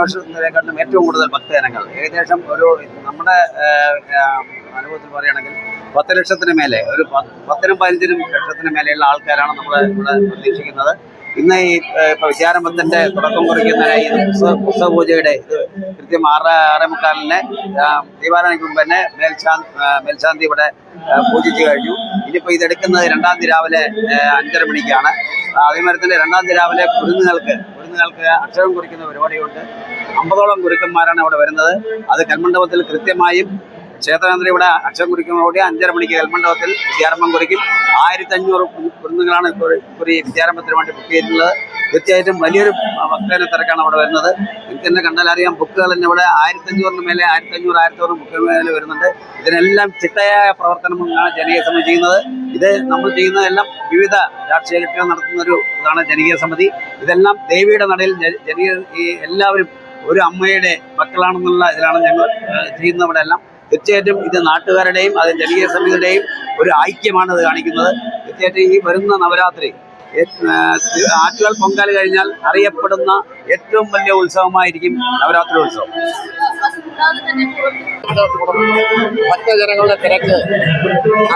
വർഷത്തിനെക്കാട്ടിലും ഏറ്റവും കൂടുതൽ ഭക്തജനങ്ങൾ. ഏകദേശം ഒരു നമ്മുടെ അനുഭവത്തിൽ പറയുകയാണെങ്കിൽ പത്ത് ലക്ഷത്തിന് മേലെ ഒരു പത്തിനും പതിനഞ്ചിനും ലക്ഷത്തിന് മേലെയുള്ള ആൾക്കാരാണ് നമ്മൾ ഇവിടെ പ്രതീക്ഷിക്കുന്നത്. ഇന്ന് ഈ ഇപ്പൊ വിദ്യാരംഭത്തിന്റെ തുടക്കം കുറിക്കുന്ന ഈ പുസ്തക പൂജയുടെ ഇത് കൃത്യം ആറ് ആറേ മുക്കാലിന് ദീപാരാധനയ്ക്ക് മുമ്പ് തന്നെ മേൽശാന്തി മേൽശാന്തി ഇവിടെ പൂജിച്ചു കഴിഞ്ഞു. ഇനിയിപ്പോ ഇതെടുക്കുന്നത് രണ്ടാം തീയതി രാവിലെ അഞ്ചര മണിക്കാണ്. അതേമാതിരി തന്നെ രണ്ടാം തീയതി രാവിലെ കുരുന്നുകൾക്ക് കുരുന്നുകൾക്ക് അക്ഷരം കുറിക്കുന്ന പരിപാടിയുണ്ട്. അമ്പതോളം ഗുരുക്കന്മാരാണ് അവിടെ വരുന്നത്. അത് കൽമണ്ഡപത്തിൽ കൃത്യമായും ക്ഷേത്രതന്ത്രി ഇവിടെ അക്ഷരം കുറിക്കുന്നതോടെ അഞ്ചര മണിക്ക് കൽമണ്ഡപത്തിൽ വിദ്യാരംഭം കുറിക്കും. ആയിരത്തി അഞ്ഞൂറ് കുരുന്നുകളാണ് ഇപ്പോൾ ഈ വിദ്യാരംഭത്തിന് വേണ്ടി ബുക്ക് ചെയ്തിട്ടുള്ളത്. തീർച്ചയായിട്ടും വലിയൊരു ഭക്തജന തിരക്കാണ് അവിടെ വരുന്നത്. എനിക്ക് തന്നെ കണ്ടാൽ അറിയാം ബുക്കുകൾ തന്നെ ഇവിടെ ആയിരത്തി അഞ്ഞൂറിന് മേലെ ആയിരത്തി അഞ്ഞൂറ് ആയിരത്തി അറുന്നൂറ് ബുക്ക് മേലെ വരുന്നുണ്ട്. ഇതിനെല്ലാം ചിട്ടയായ പ്രവർത്തനമാണ് ജനകീയ സമിതി ചെയ്യുന്നത്. ഇത് നമ്മൾ ചെയ്യുന്നതെല്ലാം വിവിധ രാഷ്ട്രീയ കക്ഷികൾ നടത്തുന്ന ഒരു ഇതാണ് ജനകീയ സമിതി. ഇതെല്ലാം ദേവിയുടെ നടയിൽ ജനകീയ ഈ എല്ലാവരും ഒരു അമ്മയുടെ മക്കളാണെന്നുള്ള ഇതിലാണ് ഞങ്ങൾ ചെയ്യുന്നവിടെ എല്ലാം തീർച്ചയായിട്ടും ഇത് നാട്ടുകാരുടെയും അത് ജനകീയ സമിതിയുടെയും ഒരു ഐക്യമാണ് ഇത് കാണിക്കുന്നത്. തീർച്ചയായിട്ടും ഈ വരുന്ന നവരാത്രി ആറ്റുകൾ പൊങ്കാല കഴിഞ്ഞാൽ അറിയപ്പെടുന്ന ഏറ്റവും വലിയ ഉത്സവമായിരിക്കും നവരാത്രി ഉത്സവം. ഭക്തജനങ്ങളുടെ തിരക്ക്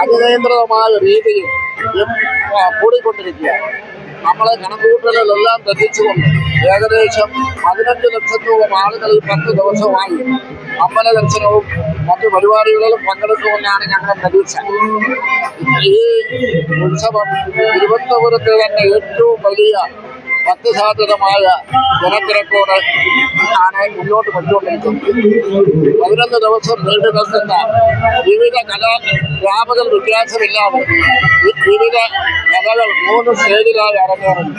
അനിയന്ത്രിതമായ രീതിയിൽ കൂടിക്കൊണ്ടിരിക്കുക നമ്മളെ കണക്കുകൂട്ടലുകളെല്ലാം തെറ്റിച്ചുകൊണ്ട് ഏകദേശം പതിനഞ്ച് ലക്ഷത്തോളം ആളുകൾ ഈ പത്ത് ദിവസമായി അമ്പല ദർശനവും മറ്റു പരിപാടികളിലും പങ്കെടുക്കുമെന്നാണ് ഞങ്ങളുടെ പ്രതീക്ഷ. ഈ ഉത്സവം തിരുവനന്തപുരത്തെ തന്നെ ഏറ്റവും വലിയ ഭക്തിസാധ്യതമായ ജനത്തിരക്കോട് ആണ് മുന്നോട്ട് പോയിക്കൊണ്ടിരിക്കുന്നത് പതിനൊന്ന് ദിവസം നീണ്ടു നിൽക്കുന്ന വിവിധ കലാ വ്യാപക വ്യത്യാസമില്ലാതെ വിവിധ കലകൾ മൂന്ന് സ്റ്റേജിലായി അരങ്ങേറുന്നു.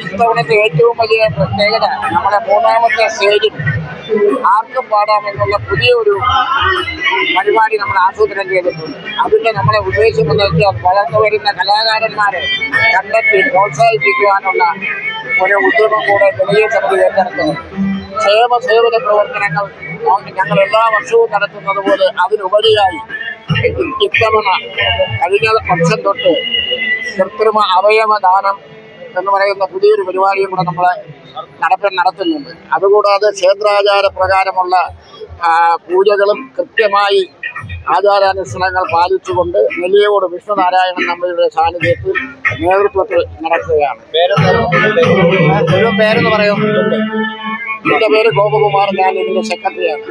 ഇത്തവണത്തെ ഏറ്റവും വലിയ പ്രത്യേകത നമ്മുടെ മൂന്നാമത്തെ സ്റ്റേജിൽ ആർക്കും പാടാമെന്നുള്ള പുതിയ ഒരു പരിപാടി നമ്മൾ ആസൂത്രണം ചെയ്തിട്ടുണ്ട്. അതിന്റെ നമ്മളെ ഉദ്ദേശം എന്ന് വെച്ചാൽ വളർന്നു വരുന്ന കലാകാരന്മാരെ കണ്ടെത്തി പ്രോത്സാഹിപ്പിക്കുവാനുള്ള ഒരു ഉദ്യമം കൂടെ വലിയ സമിതി ഏറ്റെടുക്കുന്നത് ക്ഷേമ പ്രവർത്തനങ്ങൾ ഞങ്ങൾ എല്ലാ വർഷവും നടത്തുന്നത് പോലെ അതിനുപരിയായി ഇത്തവണ കഴിഞ്ഞ വർഷം തൊട്ട് കൃത്രിമ അവയവ ദാനം എന്ന് പറയുന്ന പുതിയൊരു പരിപാടിയും കൂടെ നമ്മൾ നടപ്പൻ നടത്തുന്നുണ്ട്. അതുകൂടാതെ ക്ഷേത്രാചാര പ്രകാരമുള്ള പൂജകളും കൃത്യമായി ആചാരാനുഷ്ഠാനങ്ങൾ പാലിച്ചുകൊണ്ട് നെല്ലിയോട് വിഷ്ണുനാരായണൻ നമ്മളുടെ സാന്നിധ്യത്തിൽ നേതൃത്വത്തിൽ നടക്കുകയാണ്. പേരെന്ന് പറയുന്നുണ്ട് എന്റെ പേര് ഗോപകുമാർ ഞാൻ ഇതിന്റെ സെക്രട്ടറിയാണ്.